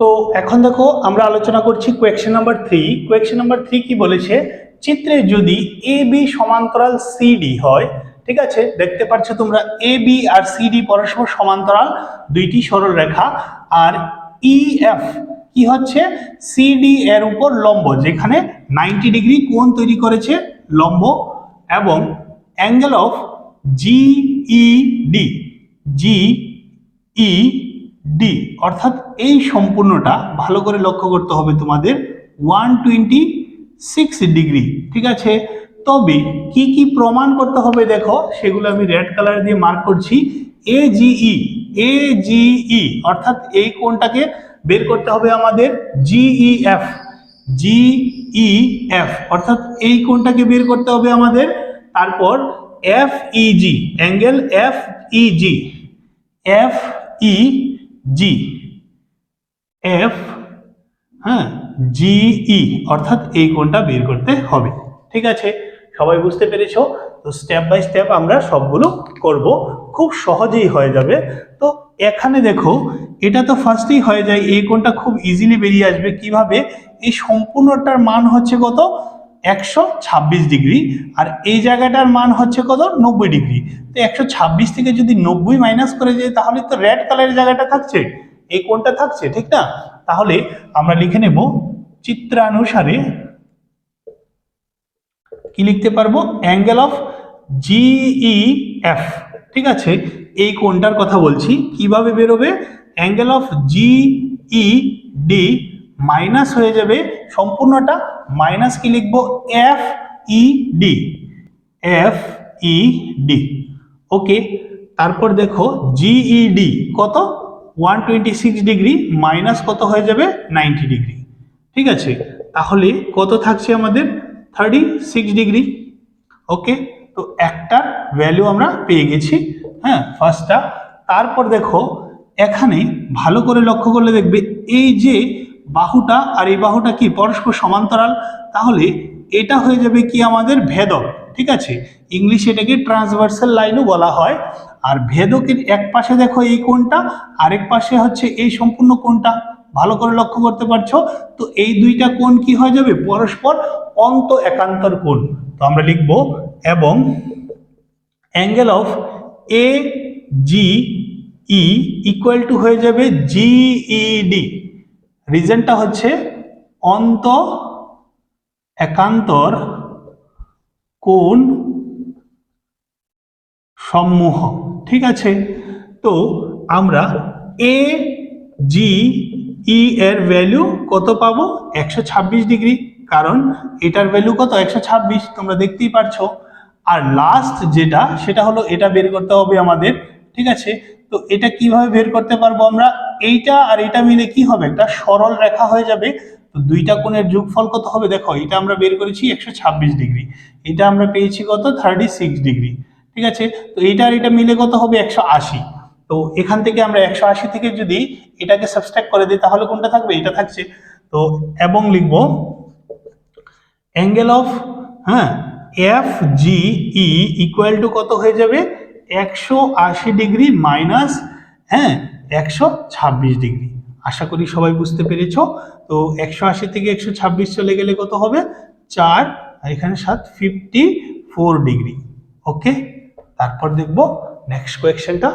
তো এখন দেখো আমরা আলোচনা করছি question number three question number three কি বলেছে? চিত্রে যদি এ বি সমান্তরাল সিডি হয়, ঠিক আছে? দেখতে পাচ্ছ তোমরা এ বি আর সিডি পরস্পর সমান্তরাল, দুইটি সরল রেখা। আর ই এফ কি হচ্ছে? সিডি এর উপর লম্ব, যেখানে নাইনটি ডিগ্রি কোণ তৈরি করেছে লম্ব এবং angle of G E D G E D অর্থাৎ এই সম্পূর্ণটা ভালো করে লক্ষ্য করতে হবে তোমাদের ওয়ান টোয়েন্টি সিক্স ডিগ্রি ঠিক আছে? তবে কি কি প্রমাণ করতে হবে দেখো, সেগুলো আমি রেড কালার দিয়ে মার্ক করছি। এ জিই এ জিই অর্থাৎ এই কোণটাকে বের করতে হবে আমাদের জিইএফ জিইএফ অর্থাৎ এই কোণটাকে বের করতে হবে আমাদের। তারপর F E G angle F E G F E G F হ্যাঁ জিই অর্থাৎ এই কোণটা বের করতে হবে। ঠিক আছে? সবাই বুঝতে পেরেছ? তো স্টেপ বাই স্টেপ আমরা সবগুলো করব। খুব সহজেই হয়ে যাবে। তো এখানে দেখো, এটা তো ফার্স্টেই হয়ে যায়। এই কোণটা খুব ইজিলি বেরিয়ে আসবে। কীভাবে? এই সম্পূর্ণটার মান হচ্ছে কত? একশো ছাব্বিশ ডিগ্রি আর এই জায়গাটার মান হচ্ছে কত? নব্বই ডিগ্রি। তো একশো ছাব্বিশ থেকে যদি নব্বই মাইনাস করে যায়, তাহলে তো রেড কালারের জায়গাটা থাকছে। এই কোণটা থাকছে, ঠিক না? তাহলে আমরা লিখে নেব চিত্রানুসারে কি লিখতে পারব? অ্যাঙ্গেল অফ জিই এফ ঠিক আছে? এই কোণটার কথা বলছি। কীভাবে বেরোবে? Angle of G E D minus হয়ে যাবে সম্পূর্ণটা, মাইনাস কি লিখব? F E D F E D okay, তারপর দেখো জিইডি কত? One twenty six degree minus কত হয়ে যাবে? Ninety degree. ঠিক আছে, তাহলে কত থাকছে আমাদের? Thirty six degree. ওকে, তো একটার ভ্যালু আমরা পেয়ে গেছি হ্যাঁ ফার্স্টটা তারপর দেখো, এখানে ভালো করে লক্ষ্য করলে দেখবে, এই যে বাহুটা আর এই বাহুটা কি পরস্পর সমান্তরাল? তাহলে এটা হয়ে যাবে কি আমাদের ভেদক, ঠিক আছে? ইংলিশে এটাকে ট্রান্সভার্সাল লাইনও বলা হয়। আর ভেদকের এক পাশে দেখো এই কোণটা, আরেক পাশে হচ্ছে এই সম্পূর্ণ কোণটা। ভালো করে লক্ষ্য করতে পারছ? তো এই দুইটা কোণ কি হয়ে যাবে? পরস্পর অন্ত একান্তর কোণ। তো আমরা লিখব, এবং angle of A G E equal to হয়ে যাবে জিইডি রিজনটা হচ্ছে অন্ত একান্তর কোণ সমূহ ঠিক আছে? তো আমরা এ জি ই এর ভ্যালু কত পাবো? একশো ডিগ্রি। কারণ এটার ভ্যালু কত? একশো ছাব্বিশ। তোমরা দেখতেই পারছ। আর লাস্ট যেটা, সেটা হলো এটা বের করতে হবে আমাদের। ঠিক আছে? তো এটা কীভাবে বের করতে পারব আমরা? এইটা আর এটা মিলে কি হবে? একটা সরল রেখা হয়ে যাবে। তো দুইটা কোণের যোগফল কত হবে? দেখো এটা আমরা বের করেছি একশো ছাব্বিশ ডিগ্রি। এটা আমরা পেয়েছি কত? Thirty six degree. ঠিক আছে? তো এইটা আর এটা মিলে কত হবে? একশো আশি। তো এখান থেকে আমরা একশো আশি থেকে যদি এটাকে সাবস্ট্রাক্ট করে দিই, তাহলে কোনটা থাকবে? এটা থাকছে। তো এবং লিখব অ্যাঙ্গেল অফ হ্যাঁ F G E equal to কত হয়ে যাবে? একশো আশি ডিগ্রি মাইনাস হ্যাঁ একশো ছাব্বিশ ডিগ্রি। আশা করি সবাই বুঝতে পেরেছ। তো একশো আশি থেকে একশো ছাব্বিশ চলে গেলে কত হবে? চার, আর এখানে সাত, ফিফটি ফোর ডিগ্রি। ওকে? তারপর দেখব নেক্সট কোয়েকশনটা